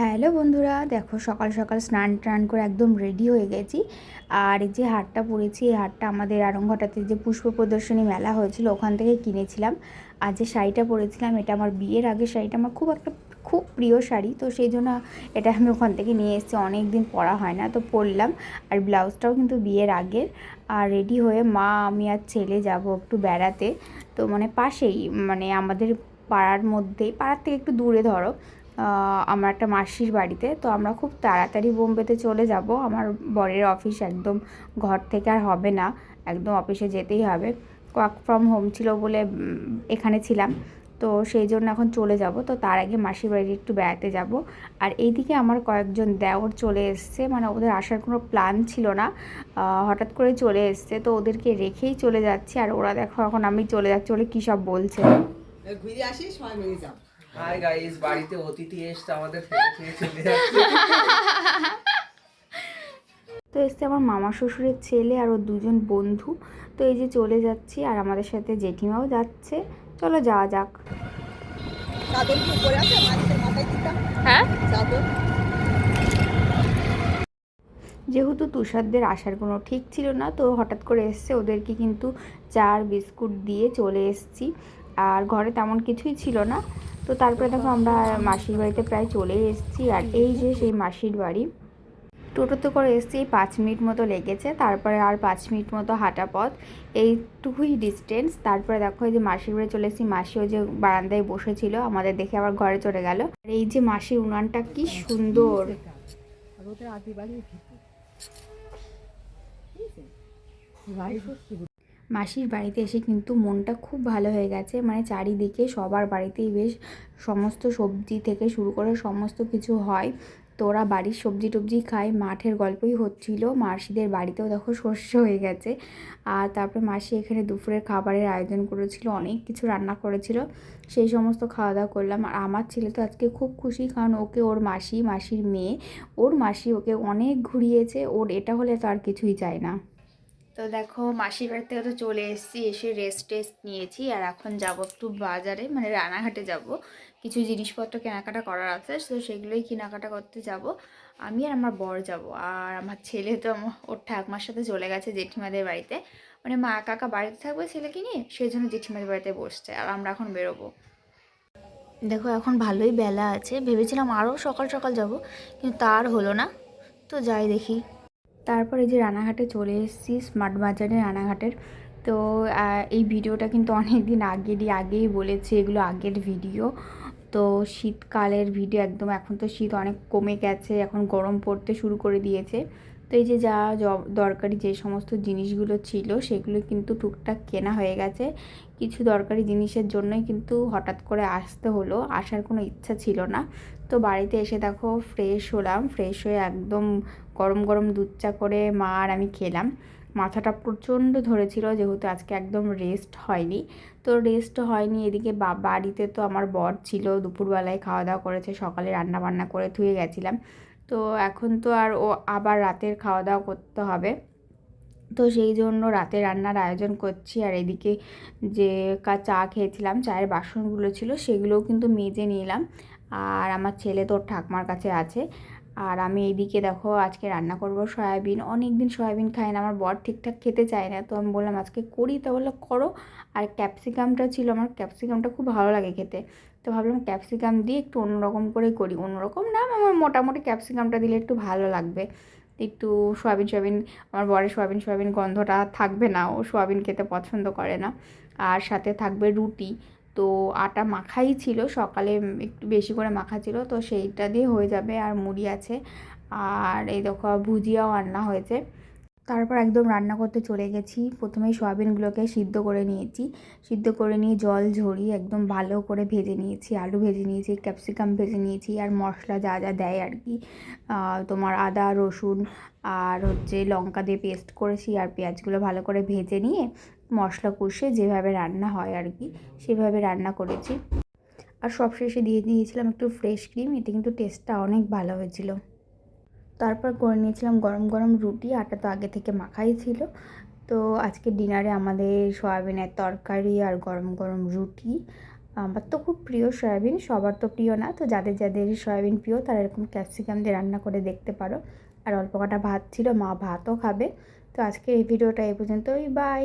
Hello বন্ধুরা, দেখো সকাল সকাল স্নান টান করে একদম রেডি হয়ে গেছি। আর এই যে হারটা পরেছি, এই হারটা আমাদের আরংঘাটাতে যে পুষ্প প্রদর্শনী মেলা হয়েছিল, ওখান থেকে কিনেছিলাম। আর যে শাড়িটা পরেছিলাম, এটা আমার বিয়ের আগে শাড়িটা, আমার খুব একটা, খুব প্রিয় শাড়ি। তো সেই জন্য এটা আমি ওখান থেকে নিয়ে এসেছি অনেক দিন পরা হয় না, তো পরলাম। আর ব্লাউজটাও কিন্তু বিয়ের আগের। আর রেডি হয়ে মা, আমি আর ছেলে যাব একটু বেড়াতে। তো মানে পাশেই মানে আমাদের পাড়ার মধ্যেই পাড়ার থেকে একটু দূরে ধরো। আমার একটা মাসির বাড়িতে, তো আমরা খুব তাড়াতাড়ি বোম্বেতে চলে যাব। আমার বরের অফিস একদম ঘর থেকে আর হবে না, একদম অফিসে যেতেই হবে। ওয়ার্ক ফ্রম হোম ছিল বলে এখানে ছিলাম। তো সেই জন্য এখন চলে যাব। তো তার আগে মাসির বাড়ি একটু বেড়াতে যাব। আর এইদিকে আমার কয়েকজন দেওর চলে এসছে মানে ওদের আসার কোনো প্ল্যান ছিল না। হঠাৎ করে চলে এসছে, তো ওদেরকে রেখেই চলে যাচ্ছি। আর ওরা দেখো এখন আমি চলে যাচ্ছি বলে কী সব বলছে। ঘুরে আসি, সবাই মিলে যাও হাই গাইস বাড়িতে অতিথি এসছে আমাদের ফেলে খেয়ে চলে যাচ্ছে। তো এসছে আমার মামা শ্বশুরের ছেলে আর ওর দুজন বন্ধু। তো এই যে চলে যাচ্ছি আর আমাদের সাথে জেঠিমাও যাচ্ছে। চলো যাওয়া যাক। হ্যাঁ? যেহেতু তুষারদের আসার কোনো ঠিক ছিল না তো হঠাৎ করে এসছে। ওদেরকে কিন্তু চার বিস্কুট দিয়ে চলে এসেছি। আর ঘরে তেমন কিছুই ছিল না। তো তারপরে দেখো আমরা মাসির বাড়িতে প্রায় চলেই এসেছি, আর এই যে সেই মাসির বাড়ি। টোটোতে করে এসেছি পাঁচ মিনিট মতো লেগেছে, তারপরে আর পাঁচ মিনিট মতো হাঁটা পথ। এইটুকুই ডিস্টেন্স তারপরে দেখো এই যে মাসির বাড়ি চলে এসেছি, মাসি ওই যে বারান্দায় বসেছিল, আমাদের দেখে আবার ঘরে চলে গেল। আর এই যে মাসির উনানটা কি সুন্দর। ওদের আদি বাড়ি মাসির বাড়িতে এসে কিন্তু মনটা খুব ভালো হয়ে গেছে। মানে চারিদিকে সবার বাড়িতেই বেশ সমস্ত সবজি থেকে শুরু করে সমস্ত কিছু হয়। তো ওরা বাড়ির সবজি টবজি খায় মাঠের গল্পই হচ্ছিল। মাসিদের বাড়িতেও দেখো শস্য হয়ে গেছে। আর তারপরে মাসি এখানে দুপুরের খাবারের আয়োজন করেছিল, অনেক কিছু রান্না করেছিল। সেই সমস্ত খাওয়া দাওয়া করলাম। আর আমার ছেলে তো আজকে খুব খুশি, কারণ ওকে ওর মাসি, মাসির মেয়ে, ওর মাসি ওকে অনেক ঘুরিয়েছে। ওর এটা হলে তো আর কিছুই চায় না। তো দেখো মাসির বাড়ি থেকে তো চলে এসেছি, এসে রেস্ট টেস্ট নিয়েছি আর এখন যাব একটু বাজারে মানে রানাঘাটে যাব। কিছু জিনিসপত্র কেনাকাটা করার আছে, তো সেগুলোই কেনাকাটা করতে যাব। আমি আর আমার বর যাব আর আমার ছেলে তো ওর ঠাকমার সাথে চলে গেছে জেঠিমাদের বাড়িতে। মানে মা কাকা বাড়িতে থাকবে ছেলেকে নিয়ে সেই জন্য জেঠিমাদের বাড়িতে বসছে আর আমরা এখন বেরোবো। দেখো এখন ভালোই বেলা আছে, ভেবেছিলাম আরও সকাল সকাল যাব, কিন্তু তার হলো না। তো যাই দেখি। তারপরে যে রানাঘাটে চলে এসেছি, স্মার্ট বাজারে রানাঘাটের। তো এই ভিডিওটা কিন্তু অনেক দিন আগেরই, আগেই বলেছি, এগুলো আগের ভিডিও। তো, শীতকালের ভিডিও, একদম এখন তো শীত অনেক কমে গেছে, এখন গরম পড়তে শুরু করে দিয়েছে। তো, এই যে যা দরকারি যে সমস্ত জিনিসগুলো ছিল, সেগুলো কিন্তু টুকটাক কেনা হয়ে গেছে। কিছু দরকারি জিনিসের জন্যই কিন্তু হঠাৎ করে আসতে হলো, আসার কোনো ইচ্ছা ছিল না। তো, বাড়িতে এসে দেখো, ফ্রেশ হলাম, ফ্রেশ হয়ে একদম গরম গরম দুধ চা করে মা আর আমি খেলাম। মাথাটা প্রচণ্ড ধরেছিল যেহেতু আজকে একদম রেস্ট হয়নি। তো রেস্ট হয়নি, এদিকে বাড়িতে তো আমার বর ছিল, দুপুরবেলায় খাওয়া দাওয়া করেছে, সকালে রান্না বান্না করে ধুয়ে গেছিলাম। তো এখন তো আর ও আবার রাতের খাওয়া দাওয়া করতে হবে। তো সেই জন্য রাতে রান্নার আয়োজন করছি আর এদিকে যে কা- চা খেয়েছিলাম, চায়ের বাসনগুলো ছিল, সেগুলোও কিন্তু মেজে নিলাম। আর আমার ছেলে তোর ঠাকমার কাছে আছে। আর আমি এইদিকে দেখো, আজকে রান্না করব সয়াবিন। অনেক দিন সয়াবিন খাই না, আমার বর ঠিকঠাক খেতে চায় না। তো আমি বললাম, আজকে করি তা বলল করো। আর ক্যাপসিকামটা ছিল, আমার ক্যাপসিকামটা খুব ভালো লাগে খেতে। তো ভাবলাম ক্যাপসিকাম দিয়ে একটু অন্যরকম করে করি। অন্যরকম না, আমার মোটামুটি ক্যাপসিকামটা দিলে একটু ভালো লাগবে। একটু সয়াবিন সয়াবিন, আমার বরের সয়াবিন সয়াবিন গন্ধটা থাকবে না। ও সয়াবিন খেতে পছন্দ করে না। আর সাথে থাকবে রুটি। তো আটা মাখাই ছিল, সকালে একটু বেশি করে মাখা ছিল, তো সেইটা দিয়ে হয়ে যাবে আর মুড়ি আছে। আর এই দেখো ভুজিয়াও রান্না হয়েছে। তারপর একদম রান্না করতে চলে গেছি। প্রথমেই সয়াবিনগুলোকে সিদ্ধ করে নিয়েছি। সিদ্ধ করে নিয়ে জল ঝরিয়ে একদম ভালো করে ভেজে নিয়েছি, আলু ভেজে নিয়েছি, ক্যাপসিকাম ভেজে নিয়েছি, আর মশলা যা যা দেয় আর কি। তোমার আদা, রসুন, আর হচ্ছে লঙ্কা দিয়ে পেস্ট করেছি, আর পেঁয়াজগুলো ভালো করে ভেজে নিয়ে মশলা কষে যেভাবে রান্না হয় আর কি, সেভাবে রান্না করেছি। আর সবশেষে দিয়ে দিয়েছিলাম একটু ফ্রেশ ক্রিম এতে কিন্তু টেস্টটা অনেক ভালো হয়েছিল। তারপর করে নিয়েছিলাম গরম গরম রুটি, আটা তো আগে থেকে মাখাই ছিল। তো আজকে ডিনারে আমাদের সয়াবিনের তরকারি আর গরম গরম রুটি। আমার তো খুব প্রিয় সয়াবিন, সবার তো প্রিয় না। তো যাদের যাদের সয়াবিন প্রিয়, তারা এরকম ক্যাপসিকাম দিয়ে রান্না করে দেখতে পারো। আর অল্প কটা ভাত ছিল, মা ভাতও খাবে। তো আজকের এই ভিডিওটা এই পর্যন্তই বাই